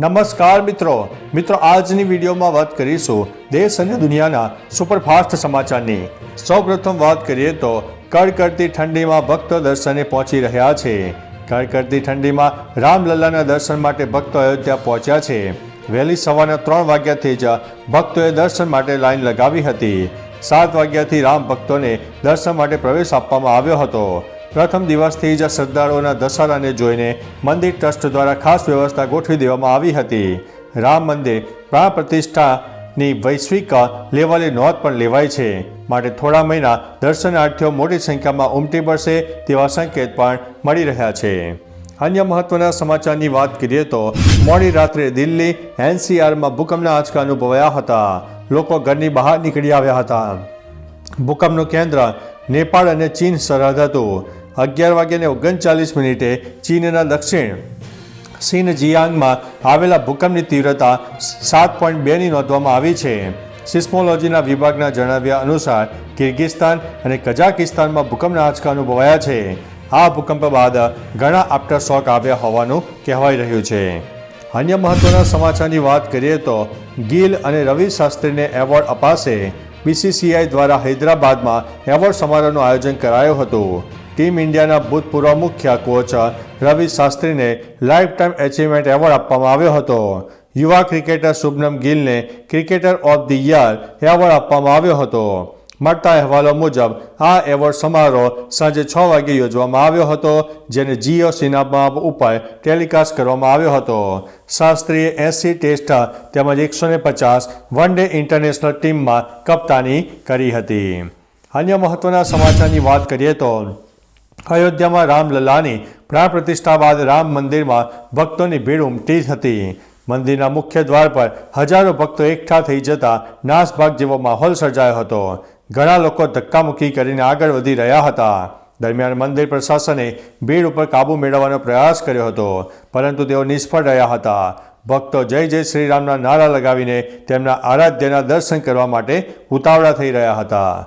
નમસ્કાર મિત્રો. મિત્રો, આજની વિડીયોમાં વાત કરીશું દેશ અને દુનિયાના સુપરફાસ્ટ સમાચારની. સૌપ્રથમ વાત કરીએ તો, કડકડતી ઠંડીમાં ભક્તો દર્શને પહોંચી રહ્યા છે. કડકડતી ઠંડીમાં રામલલ્લાના દર્શન માટે ભક્તો અયોધ્યા પહોંચ્યા છે. વહેલી સવારના ત્રણ વાગ્યાથી જ ભક્તોએ દર્શન માટે લાઈન લગાવી હતી. સાત વાગ્યાથી રામ ભક્તોને દર્શન માટે પ્રવેશ આપવામાં આવ્યો હતો. પ્રથમ દિવસથી જ શ્રદ્ધાળુઓના દશહરાને જોઈને મંદિર ટ્રસ્ટ દ્વારા ખાસ વ્યવસ્થા ગોઠવી દેવામાં આવી હતી. રામ મંદિર પ્રાણ પ્રતિષ્ઠાની વૈશ્વિક લેવલે નોંધ પણ લેવાય છે. માટે થોડા મહિના દર્શનાર્થીઓ મોટી સંખ્યામાં ઉમટી પડશે તેવા સંકેત પણ મળી રહ્યા છે. અન્ય મહત્વના સમાચારની વાત કરીએ તો, મોડી રાત્રે દિલ્હી એનસીઆરમાં ભૂકંપના આંચકા અનુભવાયા હતા. લોકો ઘરની બહાર નીકળી આવ્યા હતા. ભૂકંપનું કેન્દ્ર નેપાળ અને ચીન સરહદ હતું. અગિયાર વાગ્યાને ઓગણચાલીસ મિનિટે ચીનના દક્ષિણ સિનજિયાંગમાં આવેલા ભૂકંપની તીવ્રતા સાત પોઈન્ટ બેની નોંધવામાં આવી છે. સિસ્મોલોજીના વિભાગના જણાવ્યા અનુસાર કિર્ગિસ્તાન અને કઝાકિસ્તાનમાં ભૂકંપના આંચકા અનુભવાયા છે. આ ભૂકંપ બાદ ઘણા આફ્ટર શોક આવ્યા હોવાનું કહેવાઈ રહ્યું છે. અન્ય મહત્વના સમાચારની વાત કરીએ તો ગિલ અને રવિ શાસ્ત્રીને એવોર્ડ અપાશે. બીસીસીઆઈ દ્વારા હૈદરાબાદમાં એવોર્ડ સમારોહનું આયોજન કરાયું હતું. ટીમ ઇન્ડિયાના ભૂતપૂર્વ મુખ્ય કોચ રવિ શાસ્ત્રીને લાઈફ ટાઈમ એચિવમેન્ટ એવોર્ડ આપવામાં આવ્યો હતો. યુવા cricketer Shubman ગિલને cricketer of the year award આપવામાં આવ્યો હતો. મળતા અહેવાલો મુજબ, આ એવોર્ડ સમારોહ સાંજે છ વાગે યોજવામાં આવ્યો હતો, જેને જીઓ સિનેમા ઉપર ટેલિકાસ્ટ કરવામાં આવ્યો હતો. શાસ્ત્રીએ એસી ટેસ્ટ તેમજ એકસો ને પચાસ વન ડે ઇન્ટરનેશનલ ટીમમાં કપ્તાની કરી હતી. અન્ય મહત્વના સમાચારની વાત કરીએ તો અયોધ્યામાં રામલલ્લાની પ્રાણ પ્રતિષ્ઠા બાદ રામ મંદિરમાં ભક્તોની ભીડ ઉમટી હતી. મંદિરના મુખ્ય દ્વાર પર હજારો ભક્તો એકઠા થઈ જતા નાસભાગ જેવો માહોલ સર્જાયો હતો. ઘણા લોકો ધક્કામુક્કી કરીને આગળ વધી રહ્યા હતા. દરમિયાન મંદિર પ્રશાસને ભીડ ઉપર કાબૂ મેળવવાનો પ્રયાસ કર્યો હતો, પરંતુ તેઓ નિષ્ફળ રહ્યા હતા. ભક્તો જય જય શ્રીરામના નારા લગાવીને તેમના આરાધ્યના દર્શન કરવા માટે ઉતાવળા થઈ રહ્યા હતા.